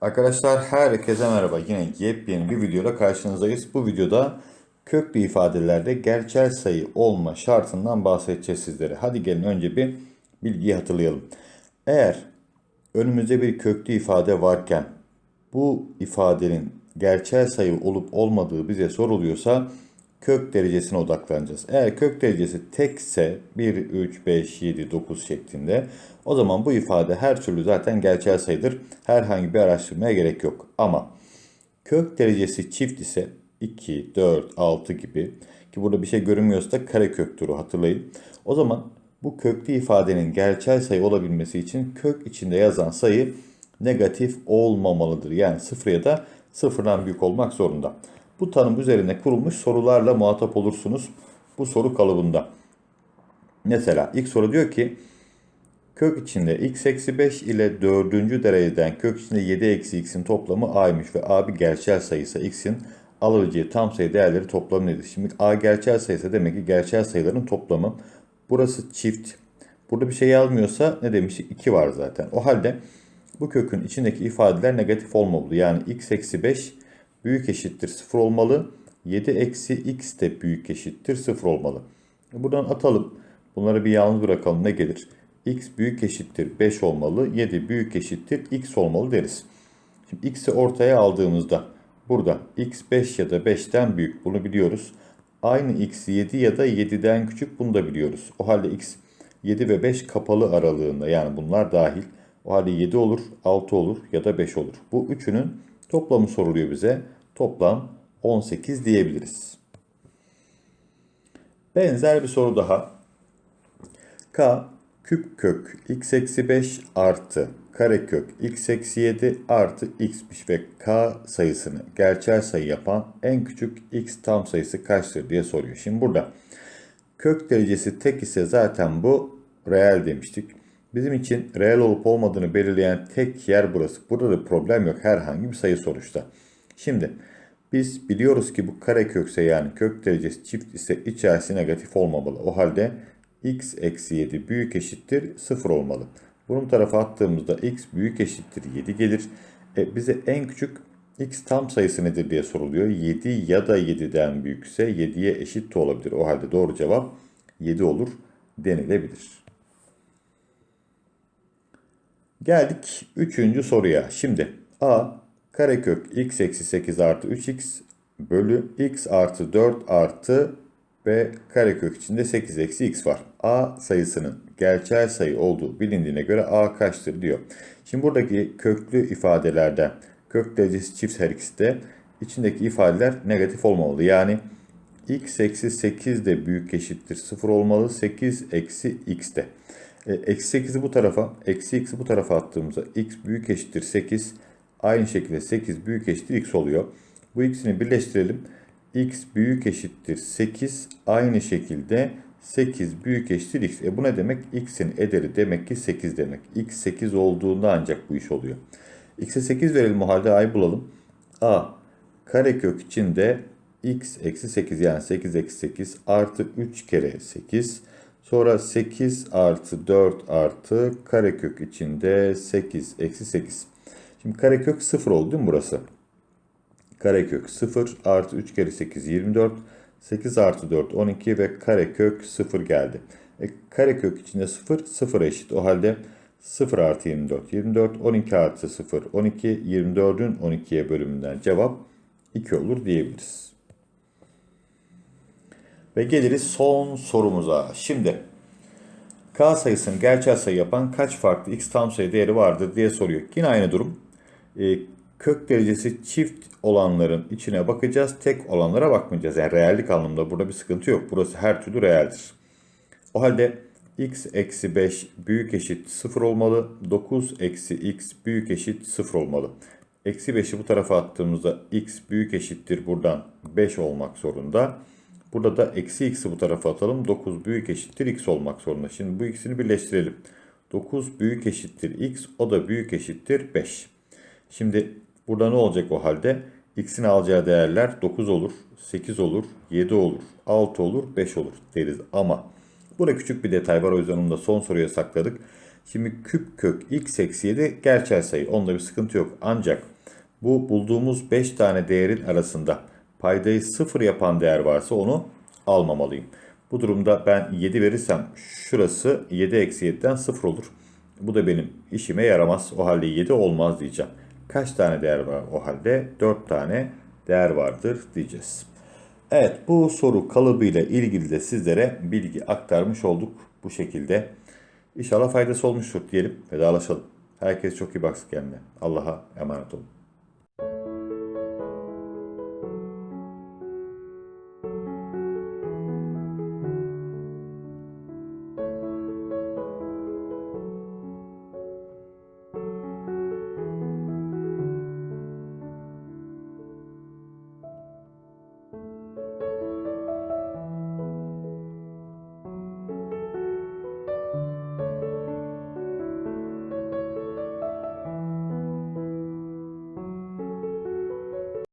Arkadaşlar herkese merhaba. Yine yepyeni bir videoda karşınızdayız. Bu videoda köklü ifadelerde gerçel sayı olma şartından bahsedeceğiz sizlere. Hadi gelin önce bir bilgiyi hatırlayalım. Eğer önümüzde bir köklü ifade varken bu ifadenin gerçel sayı olup olmadığı bize soruluyorsa kök derecesine odaklanacağız. Eğer kök derecesi tekse 1, 3, 5, 7, 9 şeklinde o zaman bu ifade her türlü zaten gerçel sayıdır. Herhangi bir araştırmaya gerek yok. Ama kök derecesi çift ise 2, 4, 6 gibi ki burada bir şey görünmüyorsa da kareköktür o hatırlayın. O zaman bu köklü ifadenin gerçel sayı olabilmesi için kök içinde yazan sayı negatif olmamalıdır. Yani sıfır ya da sıfırdan büyük olmak zorunda. Bu tanım üzerine kurulmuş sorularla muhatap olursunuz bu soru kalıbında. Mesela ilk soru diyor ki kök içinde x eksi 5 ile 4. dereceden kök içinde 7 eksi x'in toplamı a'ymış ve a bir gerçel sayısa x'in alabileceği tam sayı değerleri toplamı nedir? Şimdi a gerçel sayısa demek ki gerçel sayıların toplamı. Burası çift. Burada bir şey yazmıyorsa ne demiştik? 2 var zaten. O halde bu kökün içindeki ifadeler negatif olmamalı. Yani x eksi 5 büyük eşittir 0 olmalı. 7 eksi x de büyük eşittir 0 olmalı. Buradan atalım. Bunları bir yalnız bırakalım. Ne gelir? x büyük eşittir 5 olmalı. 7 büyük eşittir x olmalı deriz. Şimdi x'i ortaya aldığımızda burada x 5 ya da 5'ten büyük bunu biliyoruz. Aynı x 7 ya da 7'den küçük bunu da biliyoruz. O halde x 7 ve 5 kapalı aralığında yani bunlar dahil. O halde 7 olur, 6 olur ya da 5 olur. Bu üçünün toplamı soruluyor bize. Toplam 18 diyebiliriz. Benzer bir soru daha. K küp kök x eksi 5 artı karekök x eksi 7 artı x'miş ve k sayısını gerçel sayı yapan en küçük x tam sayısı kaçtır diye soruyor. Şimdi burada kök derecesi tek ise zaten bu reel demiştik. Bizim için reel olup olmadığını belirleyen tek yer burası. Burada da problem yok herhangi bir sayı sonuçta. Şimdi biz biliyoruz ki bu karekökse yani kök derecesi çift ise içerisi negatif olmamalı. O halde x eksi 7 büyük eşittir 0 olmalı. Bunun tarafa attığımızda x büyük eşittir 7 gelir. E, bize en küçük x tam sayısı nedir diye soruluyor. 7 ya da 7'den büyükse 7'ye eşit de olabilir. O halde doğru cevap 7 olur denilebilir. Geldik 3. soruya. Şimdi a karekök x eksi 8 artı 3x bölü x artı 4 artı ve karekök içinde 8 eksi x var. A sayısının gerçel sayı olduğu bilindiğine göre A kaçtır diyor. Şimdi buradaki köklü ifadelerde kök derecesi çift her ikisi de içindeki ifadeler negatif olmalı. Yani x eksi 8 de büyük eşittir 0 olmalı. 8 eksi x de. E, eksi 8'i bu tarafa, eksi x'i bu tarafa attığımızda x büyük eşittir 8. Aynı şekilde 8 büyük eşittir x oluyor. Bu ikisini birleştirelim x büyük eşittir 8 aynı şekilde 8 büyük eşittir x. E bu ne demek? x'in ederi demek ki 8 demek. x 8 olduğunda ancak bu iş oluyor. x'e 8 verelim o halde a'yı bulalım. a karekök içinde x eksi 8 yani 8 eksi 8 artı 3 kere 8. Sonra 8 artı 4 artı karekök içinde 8 eksi 8. Şimdi karekök 0 oldu değil mi burası? karekök 0 artı 3 kere 8 24. 8 artı 4 12 ve karekök 0 geldi. E, karekök içinde 0 0 eşit. O halde 0 artı 24 24 12 artı 0 12 24'ün 12'ye bölümünden cevap 2 olur diyebiliriz. Ve geliriz son sorumuza. Şimdi k sayısını gerçel sayı yapan kaç farklı x tam sayı değeri vardır diye soruyor. Yine aynı durum. E, kök derecesi çift olanların içine bakacağız. Tek olanlara bakmayacağız. Yani reellik anlamında burada bir sıkıntı yok. Burası her türlü reeldir. O halde x eksi 5 büyük eşit 0 olmalı. 9 eksi x büyük eşit 0 olmalı. Eksi 5'i bu tarafa attığımızda x büyük eşittir buradan 5 olmak zorunda. Burada da eksi x'i bu tarafa atalım. 9 büyük eşittir x olmak zorunda. Şimdi bu ikisini birleştirelim. 9 büyük eşittir x o da büyük eşittir 5. Şimdi Burada ne olacak o halde? X'in alacağı değerler 9 olur, 8 olur, 7 olur, 6 olur, 5 olur deriz. Ama burada küçük bir detay var o yüzden onu da son soruya sakladık. Şimdi küp kök x eksi 7 gerçel sayı. Onda bir sıkıntı yok. Ancak bu bulduğumuz 5 tane değerin arasında paydayı 0 yapan değer varsa onu almamalıyım. Bu durumda ben 7 verirsem şurası 7 eksi 7'den 0 olur. Bu da benim işime yaramaz. O halde 7 olmaz diyeceğim. Kaç tane değer var o halde? 4 tane değer vardır diyeceğiz. Evet bu soru kalıbıyla ilgili de sizlere bilgi aktarmış olduk bu şekilde. İnşallah faydası olmuştur diyelim. Vedalaşalım. Herkes çok iyi baksın kendine. Allah'a emanet olun.